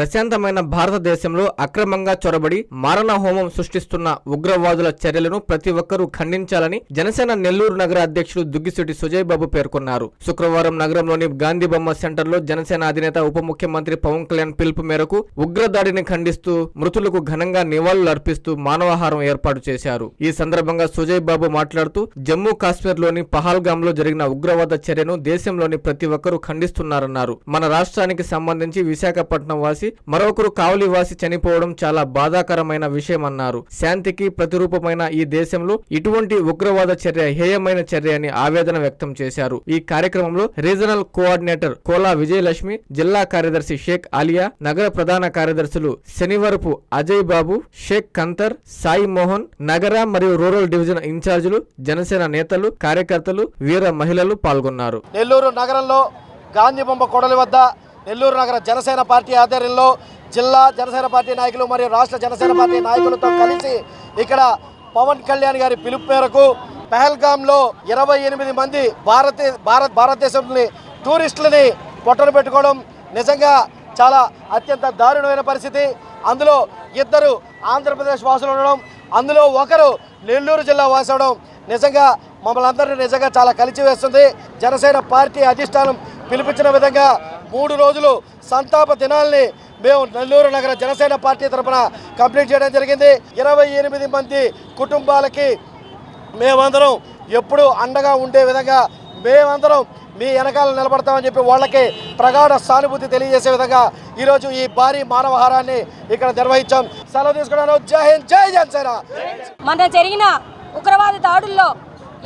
ప్రశాంతమైన భారతదేశంలో అక్రమంగా చొరబడి మారణ హోమం సృష్టిస్తున్న ఉగ్రవాదుల చర్యలను ప్రతి ఒక్కరూ ఖండించాలని జనసేన నెల్లూరు నగర అధ్యక్షుడు దుగ్గిశెట్టి సుజయ్ బాబు పేర్కొన్నారు. శుక్రవారం నగరంలోని గాంధీ బొమ్మ సెంటర్లో జనసేన అధినేత ఉప ముఖ్యమంత్రి పవన్ కళ్యాణ్ పిలుపు మేరకు ఉగ్రదాడిని ఖండిస్తూ మృతులకు ఘనంగా నివాళులు అర్పిస్తూ మానవాహారం ఏర్పాటు చేశారు. ఈ సందర్భంగా సుజయ్ బాబు మాట్లాడుతూ జమ్మూ కాశ్మీర్లోని పహల్గామ్లో జరిగిన ఉగ్రవాద చర్యను దేశంలోని ప్రతి ఒక్కరూ ఖండిస్తున్నారన్నారు. మన రాష్ట్రానికి సంబంధించి విశాఖపట్నం వాసి మరొకరు కావలి వాసి చనిపోవడం చాలా బాధాకరమైన విషయమన్నారు. శాంతికి ప్రతిరూపమైన ఈ దేశంలో ఇటువంటి ఉగ్రవాద చర్య హేయమైన చర్య అని ఆవేదన వ్యక్తం చేశారు. ఈ కార్యక్రమంలో రీజనల్ కోఆర్డినేటర్ కోలా విజయలక్ష్మి జిల్లా కార్యదర్శి షేక్ ఆలియా నగర ప్రధాన కార్యదర్శులు శనివరపు అజయ్ బాబు షేక్ కంతర్ సాయి మోహన్ నగర మరియు రూరల్ డివిజన్ ఇన్ఛార్జీలు జనసేన నేతలు కార్యకర్తలు వీర మహిళలు పాల్గొన్నారు. నెల్లూరు నగరంలో గాంధీ బొమ్మ కొడలి వద్ద నెల్లూరు నగర జనసేన పార్టీ ఆధ్వర్యంలో జిల్లా జనసేన పార్టీ నాయకులు మరియు రాష్ట్ర జనసేన పార్టీ నాయకులతో కలిసి ఇక్కడ పవన్ కళ్యాణ్ గారి పిలుపు మేరకు పహల్గామ్లో ఇరవై ఎనిమిది మంది భారత భారత్ భారతదేశంలోని టూరిస్టులని పొట్టను పెట్టుకోవడం నిజంగా చాలా అత్యంత దారుణమైన పరిస్థితి. అందులో ఇద్దరు ఆంధ్రప్రదేశ్ వాసులు ఉండడం అందులో ఒకరు నెల్లూరు జిల్లా వాసి నిజంగా మమ్మల్ని అందరినీ నిజంగా చాలా కలిచివేస్తుంది జనసేన పార్టీ అధిష్టానం పిలిపించిన విధంగా మూడు రోజులు సంతాప దినాల్ని మేము నెల్లూరు నగర జనసేన పార్టీ తరఫున కంప్లీట్ చేయడం జరిగింది. ఇరవై ఎనిమిది మంది కుటుంబాలకి మేమందరం ఎప్పుడూ అండగా ఉండే విధంగా మేమందరం మీ వెనకాల నిలబడతామని చెప్పి వాళ్ళకి ప్రగాఢ సానుభూతి తెలియజేసే విధంగా ఈరోజు ఈ భారీ మానవహారాన్ని ఇక్కడ నిర్వహించాం. సెలవు తీసుకున్నాను. జై హింద్ జై జనసేన. మన జరిగిన ఉగ్రవాద దాడుల్లో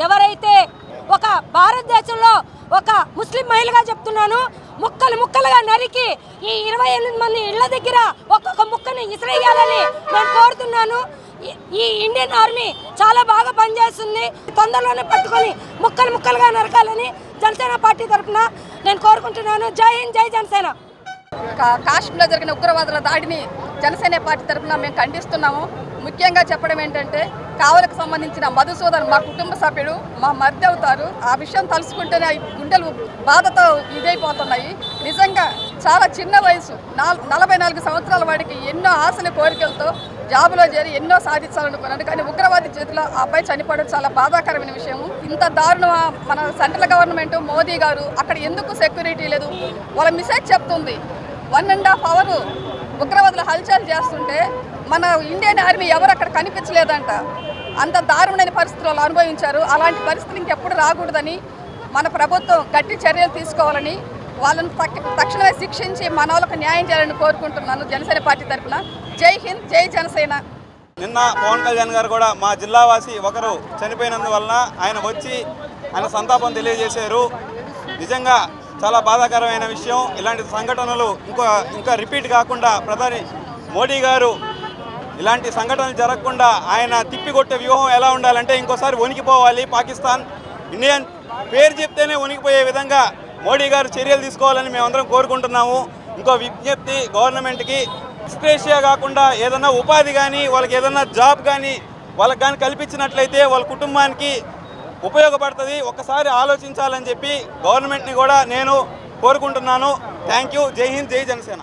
ఎవరైతే ఒక భారతదేశంలో ఒక ముస్లిం మహిళగా చెప్తున్నాను. ముక్కలు ముక్కలుగా నరికి ఈ ఇరవై ఎనిమిది మంది ఇళ్ళ దగ్గర ఒక్కొక్క ముక్కని ఇసిరేయాలని నేను కోరుతున్నాను. ఈ- ఈ ఇండియన్ ఆర్మీ చాలా బాగా పనిచేస్తుంది. తొందరలోనే పట్టుకొని ముక్కలు ముక్కలుగా నరకాలని జనసేన పార్టీ తరఫున నేను కోరుకుంటున్నాను. జై హింద్ జై జనసేన. కాశ్మీర్లో జరిగిన ఉగ్రవాదుల దాడిని జనసేన పార్టీ తరఫున మేము ఖండిస్తున్నాము. ముఖ్యంగా చెప్పడం ఏంటంటే కావలకు సంబంధించిన మధుసూదన్ మా కుటుంబ సభ్యుడు మా మరిది అవుతారు. ఆ విషయం తలుసుకుంటేనే గుండెలు బాధతో ఇదైపోతున్నాయి. నిజంగా చాలా చిన్న వయసు నలభై నాలుగు సంవత్సరాల వాడికి ఎన్నో ఆశలు కోరికలతో జాబులో చేరి ఎన్నో సాధించాలనుకున్నాడు. కానీ ఉగ్రవాది చేతిలో ఆ అబ్బాయి చనిపోవడం చాలా బాధాకరమైన విషయం ఇంత దారుణం మన సెంట్రల్ గవర్నమెంట్ మోదీ గారు అక్కడ ఎందుకు సెక్యూరిటీ లేదు? వాళ్ళ మెసేజ్ చెప్తుంది. వన్ అండ్ హాఫ్ అవర్ ఉగ్రవాదులు హల్చల్ చేస్తుంటే మన ఇండియన్ ఆర్మీ ఎవరు అక్కడ కనిపించలేదంట. అంత దారుణమైన పరిస్థితులు అనుభవించారు. అలాంటి పరిస్థితులు ఇంకెప్పుడు రాకూడదని మన ప్రభుత్వం గట్టి చర్యలు తీసుకోవాలని వాళ్ళని తక్షణమే శిక్షించి మన వాళ్ళకు న్యాయం చేయాలని కోరుకుంటున్నాను జనసేన పార్టీ తరఫున జై హింద్ జై జనసేన. నిన్న పవన్ కళ్యాణ్ గారు కూడా మా జిల్లావాసి ఒకరు చనిపోయినందువలన ఆయన వచ్చి ఆయన సంతాపం తెలియజేశారు. నిజంగా చాలా బాధాకరమైన విషయం. ఇలాంటి సంఘటనలు ఇంకో ఇంకా రిపీట్ కాకుండా ప్రధాని మోడీ గారు ఇలాంటి సంఘటనలు జరగకుండా ఆయన తిప్పికొట్టే వ్యూహం ఎలా ఉండాలంటే ఇంకోసారి వణికిపోవాలి. పాకిస్తాన్ ఇండియన్ పేరు చెప్తేనే వణికిపోయే విధంగా మోడీ గారు చర్యలు తీసుకోవాలని మేమందరం కోరుకుంటున్నాము. ఇంకో విజ్ఞప్తి గవర్నమెంట్కి ఎక్స్ప్రేషియా కాకుండా ఏదైనా ఉపాధి కానీ వాళ్ళకి ఏదైనా జాబ్ కానీ వాళ్ళకి కానీ కల్పించినట్లయితే వాళ్ళ కుటుంబానికి ఉపయోగపడుతుంది. ఒక్కసారి ఆలోచించాలని చెప్పి గవర్నమెంట్ని కూడా నేను కోరుకుంటున్నాను. Thank you. జై హింద్ జై జనసేన.